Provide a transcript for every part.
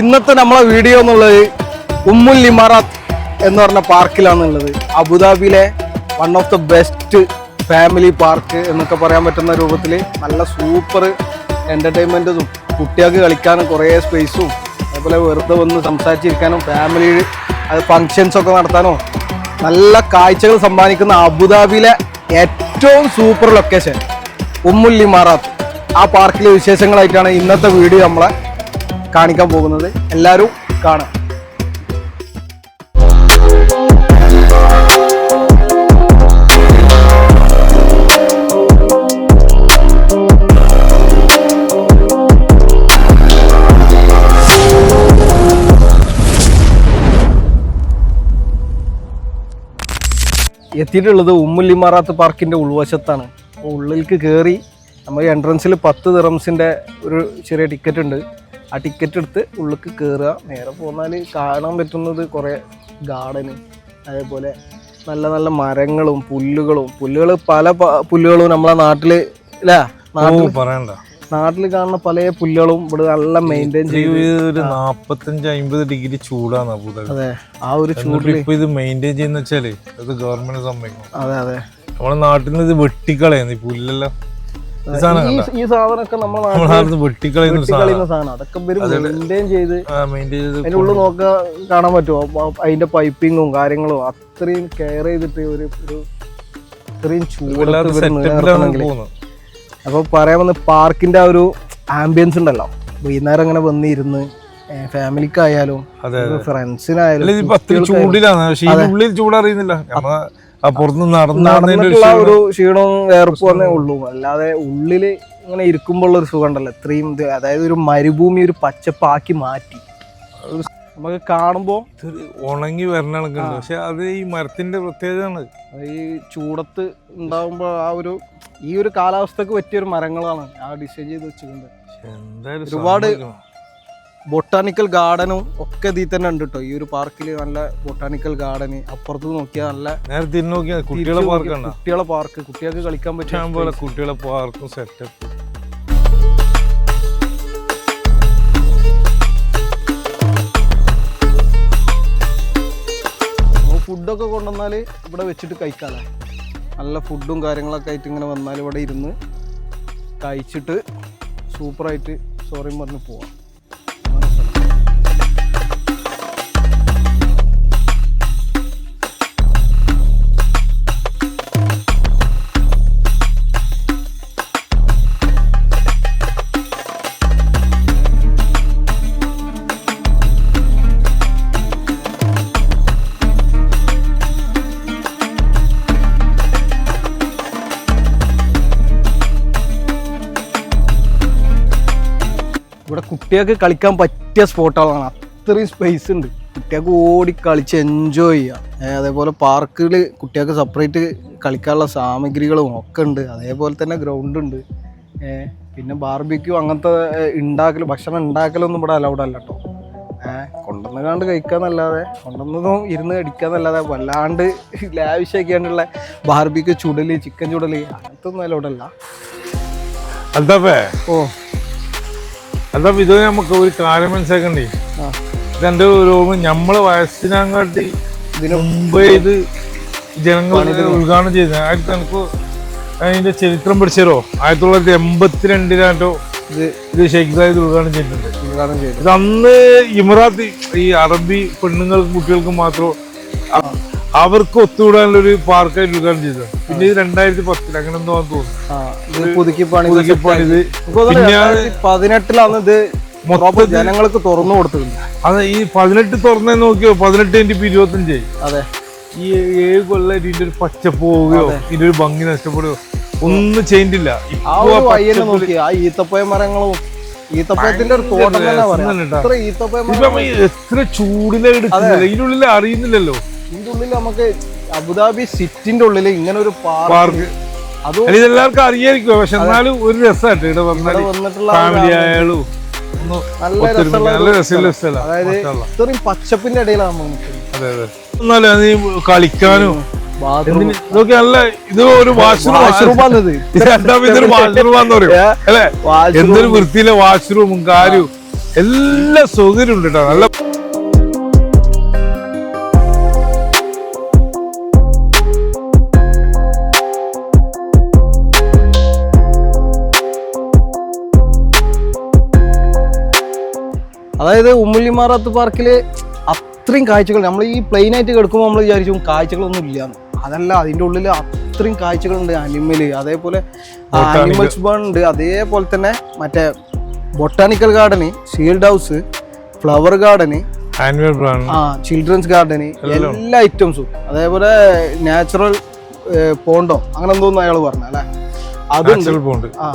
ഇന്നത്തെ നമ്മളെ വീഡിയോ എന്നുള്ളത് ഉമ്മുൽ ഇമാറാത്ത് എന്ന് പറഞ്ഞ പാർക്കിലാണുള്ളത്. അബുദാബിയിലെ one of the best family park എന്നൊക്കെ പറയാൻ പറ്റുന്ന രൂപത്തിൽ നല്ല സൂപ്പർ എന്റർടൈൻമെന്റും കുട്ടികൾക്ക് കളിക്കാനും കുറേ സ്പേസും അതുപോലെ വെറുതെ വന്ന് സംസാരിച്ചിരിക്കാനും ഫാമിലി അത് ഫങ്ഷൻസൊക്കെ നടത്താനോ നല്ല കാഴ്ചകൾ സമ്മാനിക്കുന്ന അബുദാബിയിലെ ഏറ്റവും സൂപ്പർ ലൊക്കേഷൻ ഉമ്മുൽ ഇമാറാത്ത്. ആ പാർക്കിലെ വിശേഷങ്ങളായിട്ടാണ് ഇന്നത്തെ വീഡിയോ നമ്മളെ കാണിക്കാൻ പോകുന്നത് എല്ലാവരും കാണാം. എത്തിയിട്ടുള്ളത് ഉമ്മുല്ലി ഇമാറാത്ത് പാർക്കിന്റെ ഉൾവശത്താണ്. ഉള്ളിലേക്ക് കയറി നമ്മൾ എൻട്രൻസിൽ പത്ത് തിറംസിന്റെ ഒരു ചെറിയ ടിക്കറ്റ് ഉണ്ട്. ആ ടിക്കറ്റ് എടുത്ത് ഉള്ളിക്ക് കയറുക നേരെ പോന്നാൽ കാണാൻ പറ്റുന്നത് കുറേ ഗാർഡന് അതേപോലെ നല്ല നല്ല മരങ്ങളും പുല്ലുകളും. പുല്ലുകൾ പല പുല്ലുകളും നമ്മളെ നാട്ടിൽ അല്ലേ നാട്ടിൽ പറയണ്ട. നാട്ടിൽ കാണുന്ന പല പുല്ലുകളും ഇവിടെ നല്ല മെയിന്റെയിൻ ചെയ്ത് നാപ്പത്തഞ്ച് അമ്പത് ഡിഗ്രി ചൂടാണ് അതെ. ആ ഒരു ചൂട് ചൂടിൽ ഇപ്പൊ ഇത് മെയിന്റെയിൻ ചെയ്യുന്ന വെച്ചാൽ അത് ഗവൺമെന്റ് സമ്മതിക്കും. അതെ അതെ. നമ്മുടെ നാട്ടിൽ നിന്ന് ഇത് വെട്ടിക്കളയുന്നു ഈ പുല്ലെല്ലാം. ഈ സാധനമൊക്കെ നമ്മളെ വെട്ടിക്കളയുന്ന സാധനം. അതൊക്കെ മെയിന്റെയിൻ ചെയ്ത് അതിന്റെ ഉള്ളിൽ നോക്കുക കാണാൻ പറ്റുമോ? അതിന്റെ പൈപ്പിങ്ങും കാര്യങ്ങളും അത്രയും കെയർ ചെയ്തിട്ട് ഒരു ഇത്രയും ചൂടാണെങ്കിൽ അപ്പൊ പറയാൻ വന്ന പാർക്കിന്റെ ആ ഒരു ആംബിയൻസ് ഉണ്ടല്ലോ. വൈകുന്നേരം അങ്ങനെ വന്നിരുന്ന് ഫാമിലിക്കായാലും ഫ്രണ്ട്സിനായാലും ചൂടിലാണ്. പക്ഷെ ഉള്ളിൽ ചൂടറിയുന്നില്ല. പുറത്ത് നടന്നിട്ടുള്ള. ഒരു ക്ഷീണവും വേർപ്പും ഉള്ളൂ. അല്ലാതെ ഉള്ളിൽ ഇങ്ങനെ ഇരിക്കുമ്പോൾ ഒരു സുഖം ഉണ്ടല്ലോ. ഇത്രയും അതായത് ഒരു മരുഭൂമി ഒരു പച്ചപ്പാക്കി മാറ്റി. നമുക്ക് കാണുമ്പോ ഇത് ഉണങ്ങി വരണണക്കുണ്ട് പക്ഷെ അത് ഈ മരത്തിന്റെ പ്രത്യേകതയാണ്. ഈ ചൂടത്ത് ഉണ്ടാവുമ്പോ ആ ഒരു ഈ ഒരു കാലാവസ്ഥക്ക് പറ്റിയ ഒരു മരങ്ങളാണ് ആ ഡിസൈൻ ചെയ്ത് വെച്ചിട്ടുണ്ട് ഒരുപാട്. ബൊട്ടാണിക്കൽ ഗാർഡനും ഒക്കെ ഇതിൽ തന്നെ ഉണ്ട് കേട്ടോ ഈ ഒരു പാർക്കിൽ നല്ല ബൊട്ടാണിക്കൽ ഗാർഡൻ അപ്പുറത്ത് നോക്കിയാൽ നല്ല നേരത്തെ നോക്കിയാൽ കുട്ടികളെ തിരിച്ച് പാർക്ക് നോക്കിയാൽ ഉണ്ടോ കുട്ടികളെ പാർക്ക് കുട്ടികൾക്ക് കളിക്കാൻ പറ്റിയ കുട്ടികളെ പാർക്കും സെറ്റപ്പ് ഫുഡൊക്കെ കൊണ്ടുവന്നാൽ ഇവിടെ വെച്ചിട്ട് കഴിക്കാതെ നല്ല ഫുഡും കാര്യങ്ങളൊക്കെ ആയിട്ട് ഇങ്ങനെ വന്നാൽ ഇവിടെ ഇരുന്ന് കഴിച്ചിട്ട് സൂപ്പറായിട്ട് സോറിയും പറഞ്ഞ് പോവാം. കുട്ടികൾക്ക് കളിക്കാൻ പറ്റിയ സ്പോട്ടുകളാണ്. അത്രയും സ്പേസ് ഉണ്ട്. കുട്ടികൾക്ക് ഓടി കളിച്ച് എൻജോയ് ചെയ്യാം. അതേപോലെ പാർക്കിൽ കുട്ടികൾക്ക് സെപ്പറേറ്റ് കളിക്കാനുള്ള സാമഗ്രികളും ഒക്കെ ഉണ്ട്. അതേപോലെ തന്നെ ഗ്രൗണ്ട് ഉണ്ട്. പിന്നെ ബാർബിക്യൂ അങ്ങനത്തെ ഉണ്ടാക്കൽ ഭക്ഷണം ഉണ്ടാക്കലൊന്നും ഇവിടെ അലൗഡ് അല്ല കേട്ടോ കൊണ്ടുവന്ന് കണ്ട് കഴിക്കാന്നല്ലാതെ കൊണ്ടുവന്നതും ഇരുന്ന് അടിക്കാന്നല്ലാതെ വല്ലാണ്ട് ലാവിശാക്കിയാണ്ടുള്ള ബാർബിക്യൂ ചുടൽ ചിക്കൻ ചുടൽ അങ്ങനത്തെ ഒന്നും അലൗഡ് അല്ല. അൽതാഫേ ഓ. അൽതാഫ് ഇത് നമുക്ക് ഒരു കാര്യം മനസ്സിലാക്കണ്ടേ? ഇതെന്റെ രോഗം നമ്മളെ വയസ്സിനങ്ങാട്ടി മുമ്പേ ഇത് ജനങ്ങൾ ഉദ്ഘാടനം ചെയ്ത ആയിരത്തി എനിക്ക് അതിന്റെ ചരിത്രം പഠിച്ചോ ആയിരത്തി തൊള്ളായിരത്തി എൺപത്തിരണ്ടിലാട്ടോ ഇത് ഷെയ്ഖ് സാഹിദ് ഉദ്ഘാടനം ചെയ്തിട്ടുണ്ട്. ഇത് അന്ന് ഇമറാത്തി ഈ അറബി പെണ്ണുങ്ങൾക്കും കുട്ടികൾക്കും മാത്രം അവർക്ക് ഒത്തുകൂടാനുള്ള ഒരു പാർക്കായിട്ട് ഉദ്ഘാടനം ചെയ്തത്. പിന്നെ ഇത് രണ്ടായിരത്തി പത്തിൽ അങ്ങനെ എന്തോ തോന്നുന്നു. പുതുക്കി പതിനെട്ടിലാണ് ഇത് മൊത്തം ജനങ്ങൾക്ക് തുറന്നു കൊടുത്തിട്ടുണ്ട് അതെ ഈ പതിനെട്ട് തുറന്നേ നോക്കിയോ? പതിനെട്ട് ഇന്റു ഇരുപത്തഞ്ച് അതെ. ഈ ഏഴ് കൊല്ലം ഇതിന്റെ ഒരു പച്ചപ്പ് പോവുകയോ ഇതിന്റെ ഒരു ഭംഗി നഷ്ടപ്പെടുകയോ ഒന്നും ചെയ്തില്ല ആ ഈത്തപ്പഴ മരങ്ങളും ഈത്തപ്പഴത്തിന്റെ ഒരു തോട്ടം തന്നെ പറയാം. ഇപ്പൊ എത്ര ചൂടിലെ എടുക്കുന്നില്ല ഇതിനുള്ളിൽ അറിയുന്നില്ലല്ലോ. ഉള്ളിൽ നമുക്ക് അബുദാബി സിറ്റിന്റെ ഉള്ളിൽ ഇങ്ങനെ ഒരു പാർക്ക്. അതും ഇതെല്ലാവർക്കും അറിയായിരിക്കും. പക്ഷെ എന്നാലും ഒരു രസമായിട്ട് ഇവിടെ വന്നാൽ വന്നിട്ടുള്ള ഫാമിലി ആയാലും നല്ല രസമുള്ള സ്ഥലം. അതായത് ഇത്രയും പച്ചപ്പിന്റെ ഇടയിലാണ് അതെ അതെ. എന്നാലും അത് ഈ കളിക്കാനും ഇതൊക്കെ നല്ല ഇത് ഒരു വാഷ്റൂം വാഷ്റൂമാണിത് ഇതൊരു വാഷ്റൂമാന്ന് പറയും. അല്ലെ? എന്തൊരു വൃത്തിയിലെ വാഷ്റൂമും കാര്യവും എല്ലാ സൗകര്യം ഉണ്ട് കേട്ടോ നല്ല അതായത് ഉമ്മുല്ലിമാറാത്ത് പാർക്കിൽ അത്രയും കാഴ്ചകൾ നമ്മൾ ഈ പ്ലെയിൻ ആയിട്ട് കിടക്കുമ്പോൾ നമ്മൾ വിചാരിച്ചു കാഴ്ചകളൊന്നും ഇല്ല അതല്ല അതിന്റെ ഉള്ളിൽ അത്രയും കാഴ്ചകളുണ്ട് അനിമൽ അതേപോലെ അനിമൽസ് ബേൺ ഉണ്ട് അതേപോലെ തന്നെ മറ്റേ botanical garden shield house flower garden ആ ചിൽഡ്രൻസ് ഗാർഡന് എല്ലാ ഐറ്റംസും. അതേപോലെ നാച്ചുറൽ പോണ്ടോ? അങ്ങനെ എന്തോന്നും അയാൾ പറഞ്ഞു അല്ലേ? അതുണ്ട്. ആ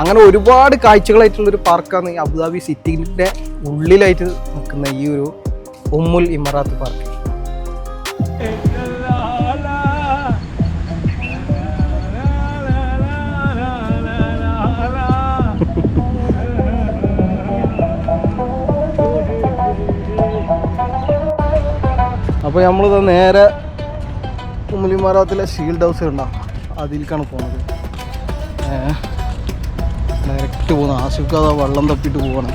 അങ്ങനെ ഒരുപാട് കാഴ്ചകളായിട്ടുള്ള ഒരു പാർക്കാണ് അബുദാബി സിറ്റിന്റെ ഉള്ളിലായിട്ട് നിൽക്കുന്ന ഈ ഒരു ഉമ്മുൽ ഇമറാത്ത് പാർക്ക് അപ്പോൾ നമ്മളിത് നേരെ ഉമ്മുൽ ഇമറാത്തിലെ ഷീൽഡ് ഹൗസ് ഉണ്ടാവും അതിലേക്കാണ് പോകുന്നത് ഡയറക്റ്റ് പോകുന്നു. ആശുക്ക് അതാ വെള്ളം തപ്പിട്ട് പോകണം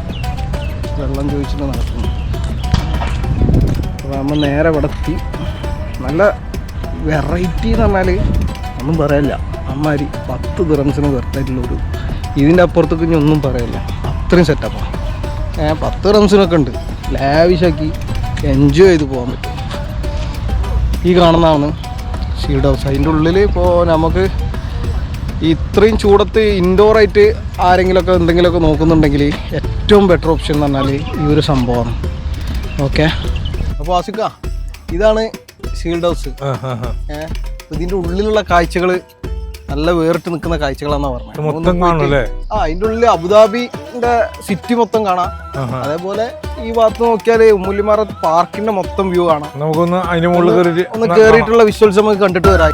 വെള്ളം ചോദിച്ചിട്ട് നടക്കുന്നു. അപ്പോൾ നമ്മൾ നേരെ ഇവിടെ എത്തി. നല്ല വെറൈറ്റി എന്ന് പറഞ്ഞാൽ ഒന്നും പറയല്ല. അമ്മാരി പത്ത് ദിറംസിന് വെറുതായിട്ടുള്ള ഒരു ഇതിന്റെ അപ്പുറത്തേക്ക് ഇനി ഒന്നും പറയല്ല. അത്രയും സെറ്റപ്പാണ് ഏ പത്ത് ദിറംസിനൊക്കെ ഉണ്ട്. ലാവിഷാക്കി എൻജോയ് ചെയ്ത് പോകാൻ പറ്റും. ഈ കാണുന്നതാണ് ഷീഡ് ഹൗസ് അതിന്റെ ഉള്ളിൽ ഇപ്പോൾ നമുക്ക് ഇത്രയും ചൂടത്ത് ഇൻഡോർ ആയിട്ട് ആരെങ്കിലുമൊക്കെ എന്തെങ്കിലുമൊക്കെ നോക്കുന്നുണ്ടെങ്കിൽ ഏറ്റവും ബെറ്റർ ഓപ്ഷൻ എന്ന് പറഞ്ഞാൽ ഈ ഒരു സംഭവമാണ്. ഓക്കെ അപ്പോൾ ആസിക്ക ഇതാണ് ഷീൽഡ് ഹൗസ് ഇതിന്റെ ഉള്ളിലുള്ള കാഴ്ചകൾ നല്ല വേറിട്ട് നിൽക്കുന്ന കാഴ്ചകളാണെന്നാ പറഞ്ഞത് ആ അതിന്റെ ഉള്ളിൽ അബുദാബിന്റെ സിറ്റി മൊത്തം കാണാം. അതേപോലെ ഈ ഭാഗത്ത് നോക്കിയാൽ ഉമ്മുലിമാറ പാർക്കിന്റെ മൊത്തം വ്യൂ കാണാം. നമുക്കൊന്ന് അതിന് മുകളിൽ ഒന്ന് കേറിയിട്ടുള്ള വിഷ്വൽസ് നമുക്ക് കണ്ടിട്ട് വരാം.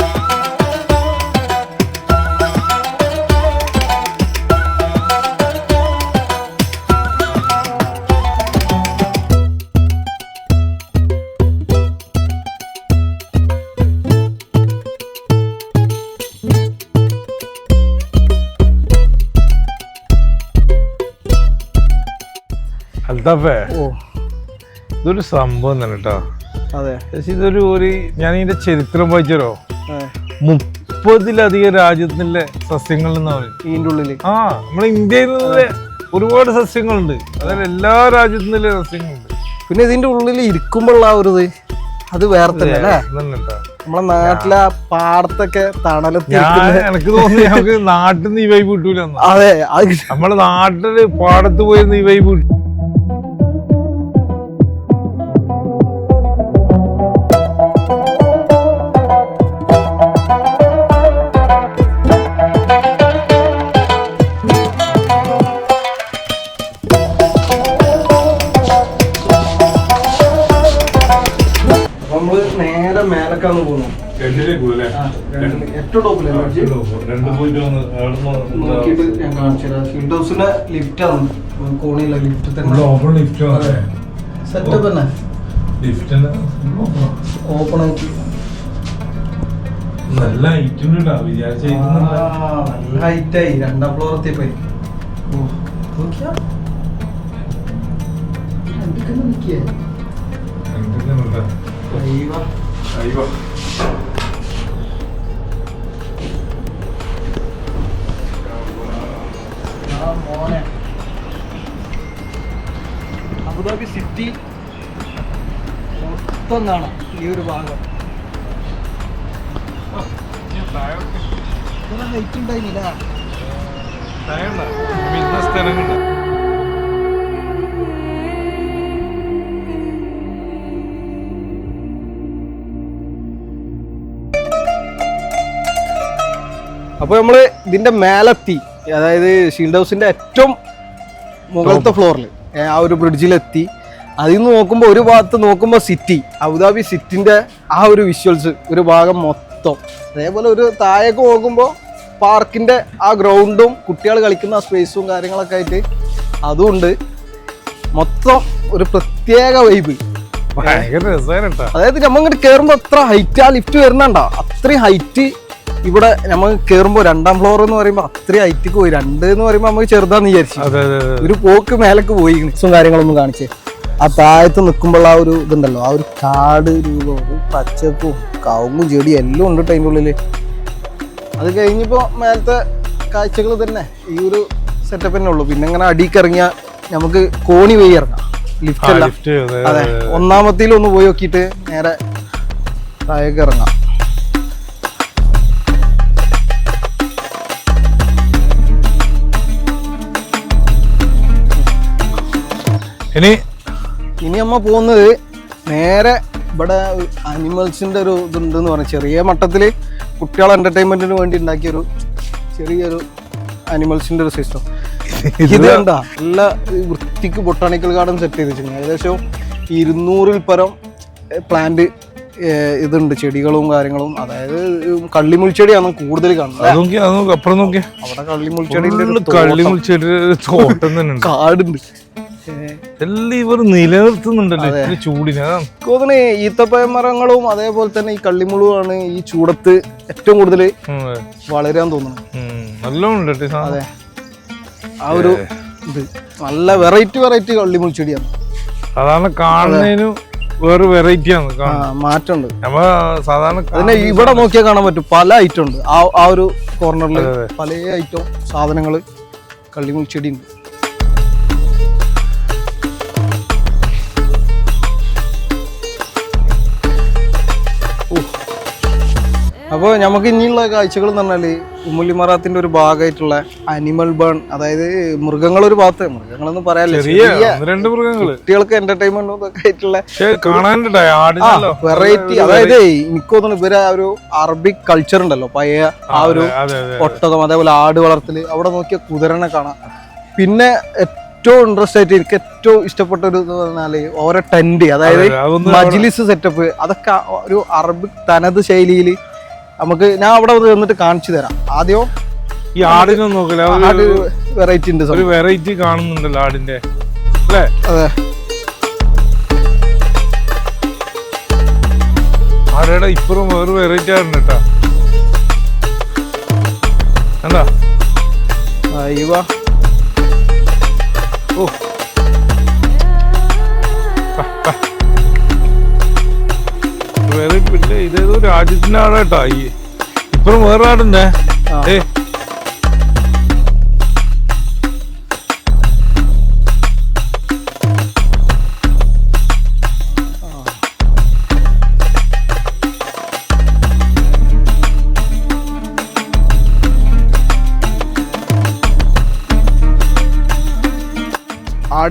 ഓ. ഇതൊരു സംഭവം തന്നെ കേട്ടോ. അതെ. ഇതൊരു ഒരു ഞാൻ ഇതിന്റെ ചരിത്രം വായിച്ചോ മുപ്പതിലധികം രാജ്യത്തിന്റെ സസ്യങ്ങൾ പറയും ഉള്ളിൽ ആ നമ്മുടെ ഇന്ത്യയിൽ നിന്ന് ഒരുപാട് സസ്യങ്ങളുണ്ട്. അതായത് എല്ലാ രാജ്യത്തിന്റെ സസ്യങ്ങളുണ്ട്. പിന്നെ ഇതിന്റെ ഉള്ളിൽ ഇരിക്കുമ്പോഴുള്ള ആ ഒരു ഇത് അത് വേറെ തന്നെ അല്ലേ. നമ്മളെ നാട്ടിലെ പാടത്തൊക്കെ തണലത്തി എനിക്ക് തോന്നി നമുക്ക് നാട്ടിൽ നിന്ന് ഈ വൈബ് കിട്ടൂല അതെ അത് നമ്മളെ നാട്ടിൽ പാടത്ത് പോയി ഈ വൈബ് കിട്ടും രണ്ട് ഏറ്റവും ടോപ്പിലെ നോക്കിയിട്ട് ഞാൻ കാണിച്ചു തരാം ഫീൽഡ് ഹൗസിന്റെ ലിഫ്റ്റ് ആണ്. കോണിയില്ല ലിഫ്റ്റ് തന്നെ. സെറ്റപ്പ് തന്നെ. ഓപ്പൺ ആയിട്ട്. നല്ല ഐറ്റം കേട്ടോ വിചാരിച്ച നല്ല ഹൈറ്റ് ആയി. രണ്ടാം ഫ്ലോർ എത്തിയപ്പോയി ഓ, നോക്കിയാ? എന്തൊക്കെ നോക്കിയേ? അയ്യോ. ആ, അബുദാബി സിറ്റി മൊത്തം കാണാം ഈ ഒരു ഭാഗം. അപ്പൊ ഹൈറ്റ് ഉണ്ടായിരുന്നില്ല. സ്ഥലങ്ങളുണ്ട്. അപ്പോൾ നമ്മൾ ഇതിന്റെ മേലെത്തി അതായത് ഷീൽഡ് ഹൗസിന്റെ ഏറ്റവും മുകളത്തെ ഫ്ലോറിൽ ആ ഒരു ബ്രിഡ്ജിലെത്തി അതിൽ നിന്ന് നോക്കുമ്പോൾ ഒരു ഭാഗത്ത് നോക്കുമ്പോൾ സിറ്റി അബുദാബി സിറ്റിന്റെ ആ ഒരു വിഷ്വൽസ് ഒരു ഭാഗം മൊത്തം. അതേപോലെ ഒരു താഴേക്ക് നോക്കുമ്പോൾ പാർക്കിന്റെ ആ ഗ്രൗണ്ടും കുട്ടികൾ കളിക്കുന്ന ആ സ്പേസും കാര്യങ്ങളൊക്കെ ആയിട്ട് അതുണ്ട്. മൊത്തം ഒരു പ്രത്യേക വൈബ് അതായത് നമ്മൾ ഇങ്ങോട്ട് കയറുമ്പോൾ എത്ര ഹൈറ്റ് ആ ലിഫ്റ്റ് വരുന്നുണ്ടോ. അത്രയും ഹൈറ്റ് ഇവിടെ നമ്മൾ കയറുമ്പോൾ രണ്ടാം ഫ്ലോർ എന്ന് പറയുമ്പോൾ അത്രയും ഹൈറ്റിക്ക് പോയി. രണ്ട് എന്ന് പറയുമ്പോൾ നമുക്ക് ചെറുതാന്ന് വിചാരിച്ചു. ഒരു പോക്ക് മേലക്ക് പോയി. ഇസും കാര്യങ്ങളൊന്നും കാണിച്ചേ. ആ താഴത്ത് നിൽക്കുമ്പോൾ ആ ഒരു ഇതുണ്ടല്ലോ. ആ ഒരു കാട് രൂപവും പച്ചപ്പും കവുങ്ങും ചെടിയും എല്ലാം ഉണ്ട് അതിന്റെ ഉള്ളിൽ അത് കഴിഞ്ഞപ്പോ മേലത്തെ കാഴ്ചകൾ തന്നെ ഈ ഒരു സെറ്റപ്പ് തന്നെ ഉള്ളൂ. പിന്നെ ഇങ്ങനെ അടിക്ക് ഇറങ്ങിയാൽ നമുക്ക് കോണി വഴി ഇറങ്ങാം. ലിഫ്റ്റ് അല്ല. അതെ ഒന്നാമത്തേലും ഒന്ന് പോയി നോക്കിയിട്ട് നേരെ താഴേക്ക് ഇറങ്ങാം. ഇനി ഇനി നമ്മ പോകുന്നത് നേരെ ഇവിടെ അനിമൽസിന്റെ ഒരു ഇതുണ്ട് എന്ന് പറഞ്ഞാൽ ചെറിയ മട്ടത്തിൽ കുട്ടികളെ എന്റർടൈൻമെന്റിന് വേണ്ടി ഉണ്ടാക്കിയൊരു ചെറിയൊരു അനിമൽസിന്റെ ഒരു സിസ്റ്റം ഇത് കണ്ട നല്ല വൃത്തിക്ക് ബൊട്ടാണിക്കൽ ഗാർഡൻ സെറ്റ് ചെയ്ത് വെച്ചിട്ടുണ്ട് ഏകദേശം ഇരുന്നൂറിൽ പരം പ്ലാന്റ് ഇതുണ്ട്. ചെടികളും കാര്യങ്ങളും. അതായത് കള്ളിമുൾച്ചെടിയാണ് കൂടുതൽ കാണുന്നത്. അവിടെ കള്ളിമുൾച്ചെടിന്റെ ഒരു കള്ളി മുളിച്ചിട്ട് തോട്ടം തന്നെ ഉണ്ട്. കാടുണ്ട്. എല്ലാം ഇവർ നിലനിർത്തുന്നുണ്ടല്ലോ ചൂടിന്. ഈത്തപ്പഴ മരങ്ങളും അതേപോലെ തന്നെ ഈ കള്ളിമുളുമാണ് ഈ ചൂടത്ത് ഏറ്റവും കൂടുതൽ വളരാൻ തോന്നുന്നത്. നല്ലോണം അതെ. ആ ഒരു ഇത്. നല്ല വെറൈറ്റി വെറൈറ്റി കള്ളിമുൾ ചെടിയാണ്. സാധാരണ കാണുന്നതിന് വേറെ വെറൈറ്റി ആണ് മാറ്റമുണ്ട്. നമ്മ സാധാരണ കാ- ഇവിടെ നോക്കിയാൽ കാണാൻ പറ്റും. പല ഐറ്റം ഉണ്ട്. ആ ആ ഒരു കോർണറിൽ. പല ഐറ്റം സാധനങ്ങൾ കള്ളിമുൾ ചെടി ഉണ്ട് അപ്പോൾ നമുക്ക് ഇനിയുള്ള കാഴ്ചകൾ എന്ന് പറഞ്ഞാൽ ഉമ്മുല്ലിമറാത്തിന്റെ ഒരു ഭാഗമായിട്ടുള്ള അനിമൽ ബേൺ അതായത് മൃഗങ്ങളൊരു ഭാഗത്ത് മൃഗങ്ങളൊന്നും പറയാല്ലേ രണ്ട് കുട്ടികൾക്ക് എന്റർടൈൻമെന്റ് ഒക്കെ ആയിട്ടുള്ള വെറൈറ്റി അതായത് എനിക്ക് തോന്നുന്നു ഇവരെ ആ ഒരു അറബിക് കൾച്ചർ ഉണ്ടല്ലോ പഴയ ആ ഒരു ഒട്ടകം അതേപോലെ ആട് വളർത്തൽ അവിടെ നോക്കിയ കുതിരനെ കാണാം. പിന്നെ ഏറ്റവും ഇൻട്രസ്റ്റ് ആയിട്ട് എനിക്ക് ഏറ്റവും ഇഷ്ടപ്പെട്ട ഒരു എന്ന് പറഞ്ഞാൽ ഓരോ ടെന്റ് അതായത് അതെ, മജ്ലിസ് സെറ്റപ്പ് അതൊക്കെ ഒരു അറബിക് തനത് ശൈലിയിൽ നമുക്ക് ഞാൻ അവിടെ വന്നിട്ട് കാണിച്ചു തരാം. ആദ്യം? ഈ ആടിനെ നോക്കില്ല ആട് വെറൈറ്റി ഉണ്ട് ഒരു വെറൈറ്റി കാണുന്നുണ്ടല്ലോ ആടിന്റെ. അല്ലേ? അതെ. ആടയുടെ ഇപ്പുറം വേറെ വെറൈറ്റി ആടുണ്ട് കേട്ടാ. എന്താ അയ്യോ ഓ വെറൈറ്റി ഇല്ല. ഇതേതോ രാജ്യത്തിന്റെ ആടാട്ടാ ഈ. ഇപ്പുറം വേറെ ആടുണ്ടേ ഏ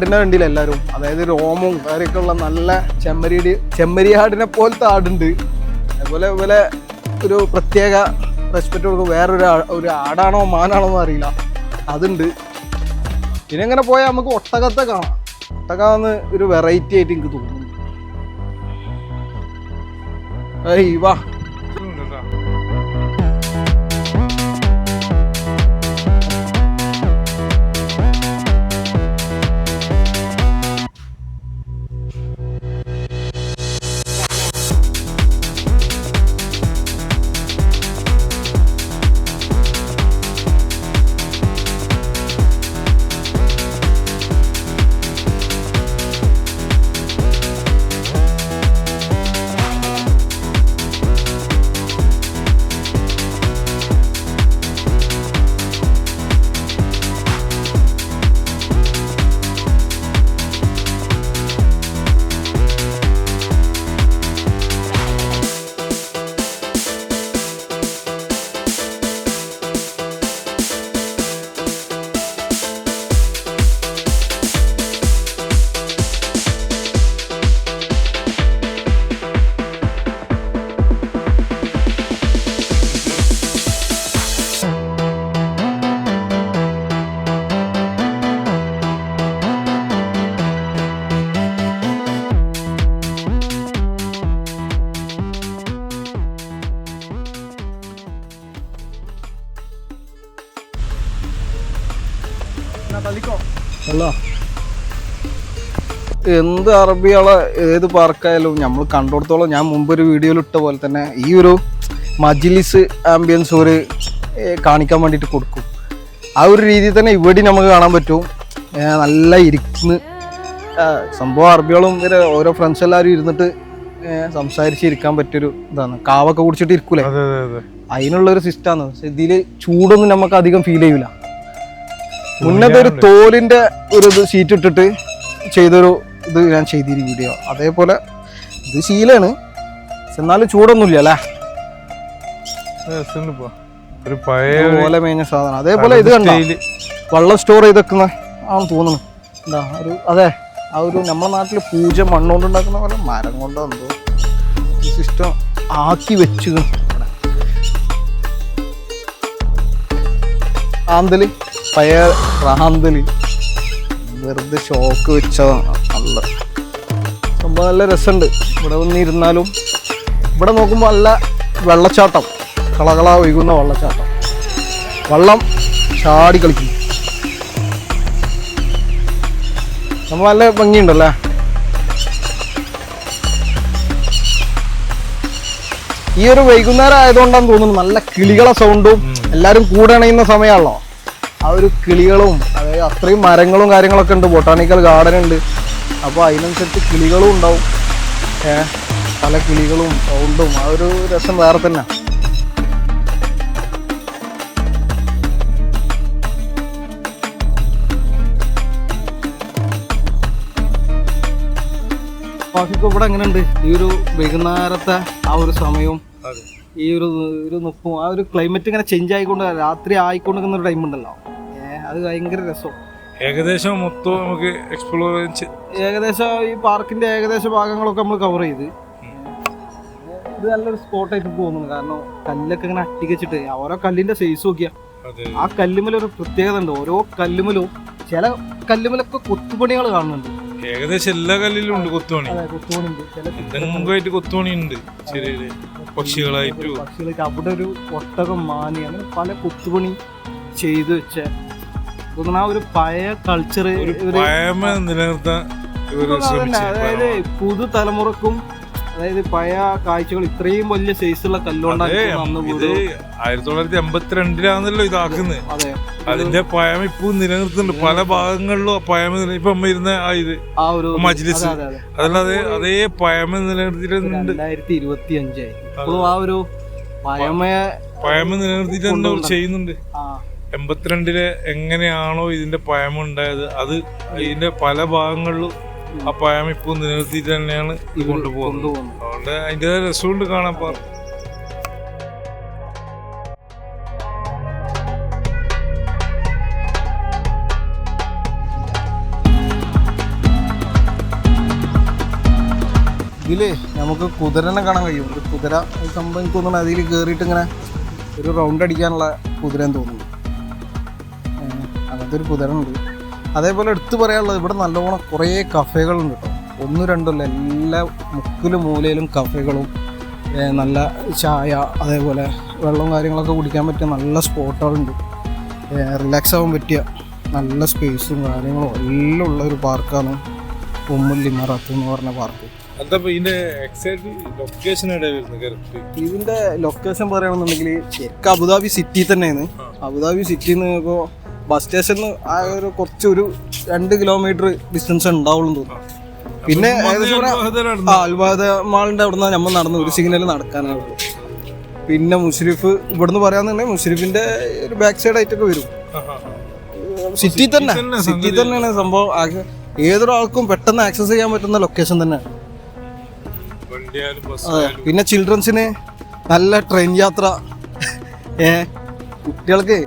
ആടിനെ കണ്ടില്ല എല്ലാവരും അതായത് രോമവും വേറെയൊക്കെ ഉള്ള നല്ല ചെമ്മരിയുടെ ചെമ്മരി ആടിനെ പോലത്തെ ആടുണ്ട്. അതുപോലെ അതുപോലെ ഒരു പ്രത്യേക റെസ്പെക്ട് കൊടുക്കും. വേറൊരു ഒരു ആടാണോ മാനാണോ എന്ന് അറിയില്ല. അതുണ്ട്. പിന്നെ ഇങ്ങനെ പോയാൽ നമുക്ക് ഒട്ടകത്തെ കാണാം. ഒട്ടകാന്ന് ഒരു വെറൈറ്റി ആയിട്ട് എനിക്ക് തോന്നുന്നു. ഏയ് വാ. എന്ത് അറബികളെ ഏത് പാർക്കായാലും നമ്മൾ കണ്ടിടത്തോളം ഞാൻ മുമ്പ് ഒരു വീഡിയോയിൽ ഇട്ട പോലെ തന്നെ ഈ ഒരു മജിലിസ് ആംബിയൻസ് ഒരു കാണിക്കാൻ വേണ്ടിയിട്ട് കൊടുക്കും. ആ ഒരു രീതിയിൽ തന്നെ ഇവിടെ നമുക്ക് കാണാൻ പറ്റും. നല്ല ഇരിക്കുന്ന. സംഭവം അറബികളും ഇവരെ ഓരോ ഫ്രണ്ട്സ് എല്ലാവരും ഇരുന്നിട്ട് സംസാരിച്ച് സംസാരിച്ചിരിക്കാൻ പറ്റിയൊരു ഇതാണ്. കാവൊക്കെ കുടിച്ചിട്ട് ഇരിക്കൂലേ? അതെ അതെ അതെ. അതിനുള്ള ഒരു സിസ്റ്റാണ് പക്ഷെ ഇതിൽ ചൂടൊന്നും നമുക്ക് അധികം ഫീൽ ചെയ്യൂല. മുന്നത്തെ ഒരു തോലിന്റെ ഒരു ഇത് ഷീറ്റ് ഇട്ടിട്ട് ചെയ്തൊരു ഇത് ഞാൻ ചെയ്തിരി വീഡിയോ അതേപോലെ ഇത് ശീലാണ്. എന്നാലും ചൂടൊന്നുമില്ല അല്ലേ. ഒരു പഴയ മേഞ്ഞ സാധനം. അതേപോലെ ഇത് കണ്ടോ? വെള്ളം സ്റ്റോർ ചെയ്ത് വെക്കുന്ന ആണെന്ന് തോന്നുന്നു. എന്താ ഒരു അതെ ആ ഒരു നമ്മുടെ നാട്ടിൽ പൂജ മണ്ണുകൊണ്ട് ഉണ്ടാക്കുന്ന പോലെ മരം കൊണ്ടോ എന്തോ സിസ്റ്റം ആക്കി വെച്ചു റാന്തൽ പഴയ റാന്തൽ വെറുതെ ഷോക്ക് വെച്ചതാണ്. നല്ല സംഭവം നല്ല രസമുണ്ട്. ഇവിടെ വന്നിരുന്നാലും ഇവിടെ നോക്കുമ്പോൾ നല്ല വെള്ളച്ചാട്ടം. കളകള ഒഴുകുന്ന വെള്ളച്ചാട്ടം. വെള്ളം ചാടി കളിക്കും. നമ്മൾ നല്ല ഭംഗിയുണ്ടല്ലേ? ഈ ഒരു വൈകുന്നേരം ആയതുകൊണ്ടാന്ന് തോന്നുന്നു നല്ല കിളികളെ സൗണ്ടും എല്ലാരും കൂടെ അണയുന്ന സമയമാണല്ലോ. ആ ഒരു കിളികളും അതായത് അത്രയും മരങ്ങളും കാര്യങ്ങളൊക്കെ ഉണ്ട്. ബൊട്ടാണിക്കൽ ഗാർഡൻ ഉണ്ട്. അപ്പോൾ അതിനനുസരിച്ച് കിളികളും ഉണ്ടാവും. ഏ പല കിളികളും സൗണ്ടും ആ ഒരു രസം വേറെ തന്നെ. ഇവിടെ എങ്ങനെയുണ്ട്? ഈ ഒരു വൈകുന്നേരത്തെ ആ ഒരു സമയവും. ഈ ഒരു ഒരു നിപ്പും ആ ഒരു ക്ലൈമറ്റ് ഇങ്ങനെ ചേഞ്ച് ആയിക്കൊണ്ട് രാത്രി ആയിക്കൊണ്ടിരിക്കുന്ന ഒരു ടൈം ഉണ്ടല്ലോ. ഏഹ് അത് ഭയങ്കര രസം. ഏകദേശം മൊത്തം നമുക്ക് എക്സ്പ്ലോർ ഏകദേശം ഈ പാർക്കിന്റെ ഏകദേശ ഭാഗങ്ങളൊക്കെ നമ്മൾ കവർ ചെയ്ത്. ഇത് നല്ലൊരു സ്പോട്ടായിട്ട് തോന്നുന്നു. കാരണം കല്ലൊക്കെ ഇങ്ങനെ അട്ടിക്കച്ചിട്ട് ഓരോ കല്ലിന്റെ സൈസ് നോക്കിയാ. ആ കല്ലുമല ഒരു പ്രത്യേകത ഉണ്ട്. ഓരോ കല്ലുമലും ചില കല്ലുമലൊക്കെ കൊത്തുപണികൾ കാണുന്നുണ്ട്. ഏകദേശം എല്ലാ കല്ലിലും ഉണ്ട് കൊത്തുപണി. അതെ കൊത്തുപണി ഉണ്ട് ചെറിയ പക്ഷികളായിട്ട്. പക്ഷികളായിട്ടും അവിടെ ഒരു ഒട്ടകം മാനി അങ്ങനെ പല കൊത്തുപണി ചെയ്തു വെച്ച ആ ഒരു പഴയ കൾച്ചർ പഴമ നിലനിർത്താൻ അതായത് പുതുതലമുറക്കും അതായത് പഴയ കാഴ്ചകൾ ഇത്രയും വലിയ സൈസുള്ള വീട് ആയിരത്തി തൊള്ളായിരത്തി എൺപത്തിരണ്ടിലാണല്ലോ ഇതാക്കുന്നത്. അതെ. അതിന്റെ പഴമ ഇപ്പൊ നിലനിർത്തുന്നുണ്ട്. പല ഭാഗങ്ങളിലും പഴമ ഇപ്പൊ അമ്മ ഇരുന്ന ആ ഇത് ആ ഒരു മജ്ലിസ്. അതെ, അതെ, അതെ. അതല്ലാതെ അതേ. പഴമ നിലനിർത്തിയിട്ടുണ്ട്. രണ്ടായിരത്തി ഇരുപത്തി അഞ്ചായി ആ ഒരു പഴമ പഴമ നിലനിർത്തിയിട്ട് ചെയ്യുന്നുണ്ട്. ആ. എൺപത്തിരണ്ടിലെ എങ്ങനെയാണോ ഇതിന്റെ പഴമ ഉണ്ടായത് അത് ഇതിന്റെ പല ഭാഗങ്ങളിലും ആ പയം ഇപ്പോൾ നിലനിർത്തിയിട്ട് തന്നെയാണ് ഇത് കൊണ്ടുപോകുന്നത്. കൊണ്ടുപോകുന്നു അതുകൊണ്ട് അതിന്റെ രസമുണ്ട് കാണാൻ പാ ഇതിൽ നമുക്ക് കുതിരനെ കാണാൻ കഴിയും. ഒരു കുതിര സംഭവം തോന്നുന്നു അതിൽ കയറിയിട്ട് ഇങ്ങനെ ഒരു റൗണ്ട് അടിക്കാനുള്ള കുതിരയെന്ന് തോന്നുന്നു. ഏഹ് അങ്ങനത്തെ ഒരു കുതിര അതേപോലെ എടുത്തു പറയാനുള്ളത് ഇവിടെ നല്ലോണം കുറേ കഫേകളുണ്ട് കേട്ടോ. ഒന്നും രണ്ടല്ല എല്ലാ മുക്കിലും മൂലയിലും കഫേകളും നല്ല ചായ അതേപോലെ വെള്ളവും കാര്യങ്ങളൊക്കെ കുടിക്കാൻ പറ്റിയ നല്ല സ്പോട്ടുകളുണ്ട്. റിലാക്സ് ആവാൻ പറ്റിയ നല്ല സ്പേസും കാര്യങ്ങളും എല്ലാം ഉള്ള ഒരു പാർക്കാണ് ഉമ്മുല്ലി മറത്ത് എന്ന് പറഞ്ഞ പാർക്ക് ഇതിന്റെ ലൊക്കേഷൻ പറയുകയാണെന്നുണ്ടെങ്കിൽ അബുദാബി സിറ്റി തന്നെയാണ്. അബുദാബി സിറ്റിയിൽ നിന്ന് ഇപ്പോൾ ബസ് സ്റ്റേഷനിൽ ആ ഒരു കുറച്ചൊരു രണ്ട് കിലോമീറ്റർ ഡിസ്റ്റൻസ് ഉണ്ടാവുള്ളൂ തോന്നുന്നു. പിന്നെ ഏകദേശം ആ അൽവാദ മാളിന്റെ അവിടെ നിന്ന് നമ്മൾ നടന്നു ഒരു സിഗ്നൽ നടക്കാനാണ്. പിന്നെ മുഷരിഫ് ഇവിടുന്ന് പറയാന്നുണ്ടെങ്കിൽ മുഷരിഫിന്റെ ഒരു ബാക്ക് സൈഡ് ആയിട്ടൊക്കെ വരും. സിറ്റി തന്നെ. സിറ്റി തന്നെയാണ് സംഭവം. ഏതൊരാൾക്കും പെട്ടെന്ന് ആക്സസ് ചെയ്യാൻ പറ്റുന്ന ലൊക്കേഷൻ തന്നെയാണ്. അതെ. പിന്നെ ചിൽഡ്രൻസിന് നല്ല ട്രെയിൻ യാത്ര. ഏ കുട്ടികൾക്ക്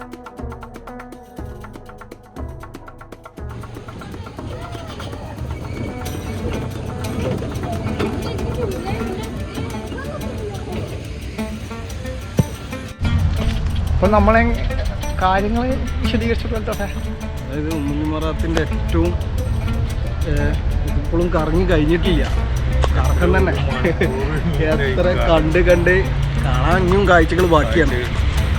അപ്പോൾ നമ്മളെ കാര്യങ്ങൾ വിശദീകരിച്ചിട്ടുണ്ടോ അതായത് ഉമ്മുമറാത്തിന്റെ ഏറ്റവും ഇപ്പോഴും കറങ്ങി കഴിഞ്ഞിട്ടില്ല. കറക്കം തന്നെ. എത്ര കണ്ട് കണ്ട് കാണാൻ ഇനിയും കാഴ്ചകൾ ബാക്കിയാണ്.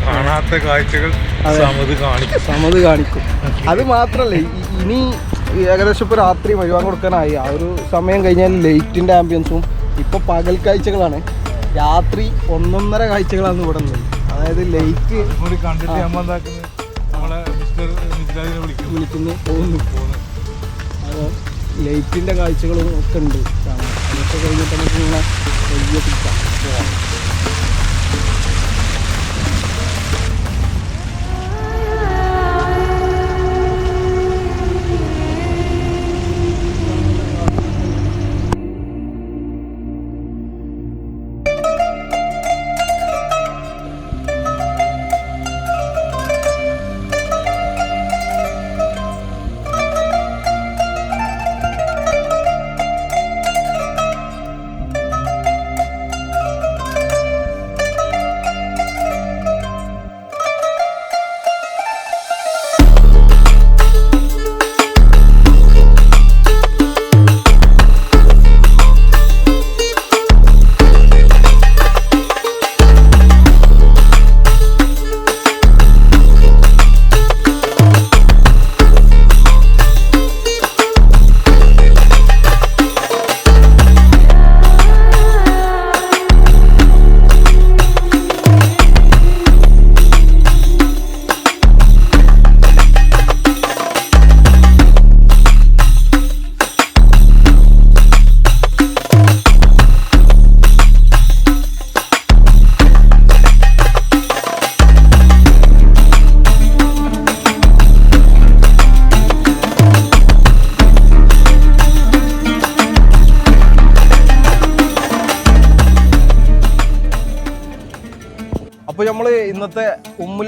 കാണാത്ത കാഴ്ചകൾ സമത് കാണിക്കും. സമത് കാണിക്കും. അത് മാത്രല്ല ഇനി ഏകദേശം ഇപ്പോൾ രാത്രി വഴിവാൻ കൊടുക്കാനായി. ആ ഒരു സമയം കഴിഞ്ഞാൽ ലൈറ്റിന്റെ ആംബിയൻസും ഇപ്പൊ പകൽ കാഴ്ചകളാണ്. രാത്രി ഒന്നൊന്നര കാഴ്ചകളാണ് ഇവിടെ ഉള്ളത്. അതായത് ലൈറ്റ് കൂടി കണ്ടിട്ട് നമ്മൾ എന്താക്കുന്നത് നമ്മളെ മിസ്റ്റർ വിളിക്കും വിളിക്കുന്നു. പോകുന്നു. അപ്പോൾ ലൈറ്റിന്റെ കാഴ്ചകളും ഒക്കെ ഉണ്ട്. കാണാൻ അതൊക്കെ കഴിഞ്ഞിട്ട് നമുക്ക് ഇങ്ങനെ വലിയ പിടിക്കാം പോവാം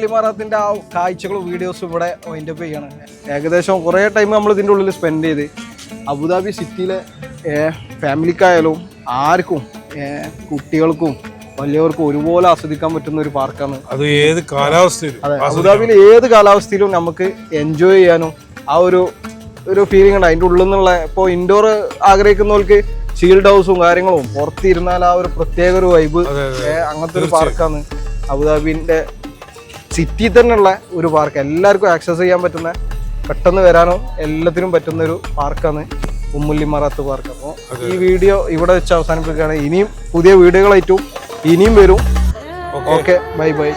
ഉമ്മുല്ലിമാറത്തിന്റെ ആ കാഴ്ചകളും വീഡിയോസും ഇവിടെ അതിന്റെ ചെയ്യാണ്. ഏകദേശം കുറേ ടൈം നമ്മൾ ഇതിന്റെ ഉള്ളിൽ സ്പെൻഡ് ചെയ്ത്. അബുദാബി സിറ്റിയിലെ ഫാമിലിക്കായാലും ആർക്കും കുട്ടികൾക്കും വലിയവർക്കും ഒരുപോലെ ആസ്വദിക്കാൻ പറ്റുന്ന ഒരു പാർക്കാണ് അത് ഏത് കാലാവസ്ഥയിലും അതെ അബുദാബിയിൽ ഏത് കാലാവസ്ഥയിലും നമുക്ക് എൻജോയ് ചെയ്യാനും ആ ഒരു ഒരു ഫീലിംഗ് ഉണ്ട്. അതിന്റെ ഉള്ളിൽ നിന്നുള്ള ഇപ്പോൾ ഇൻഡോർ ആഗ്രഹിക്കുന്നവർക്ക് ഷീൽഡ് ഹൗസും കാര്യങ്ങളും പുറത്തിരുന്നാൽ ആ ഒരു പ്രത്യേക ഒരു വൈബ്. അങ്ങനത്തെ ഒരു പാർക്കാണ് അബുദാബിന്റെ സിറ്റി തന്നെയുള്ള ഒരു പാർക്ക് എല്ലാവർക്കും ആക്സസ് ചെയ്യാൻ പറ്റുന്ന പെട്ടെന്ന് വരാനോ എല്ലാത്തിനും പറ്റുന്ന ഒരു പാർക്കാണ് ഉമ്മുല്ലി മറാത്ത് പാർക്ക് അപ്പോൾ ഈ വീഡിയോ ഇവിടെ വെച്ച് അവസാനിപ്പിക്കുകയാണ്. ഇനിയും പുതിയ വീഡിയോകളായിട്ടും ഇനിയും വരും. Okay bye bye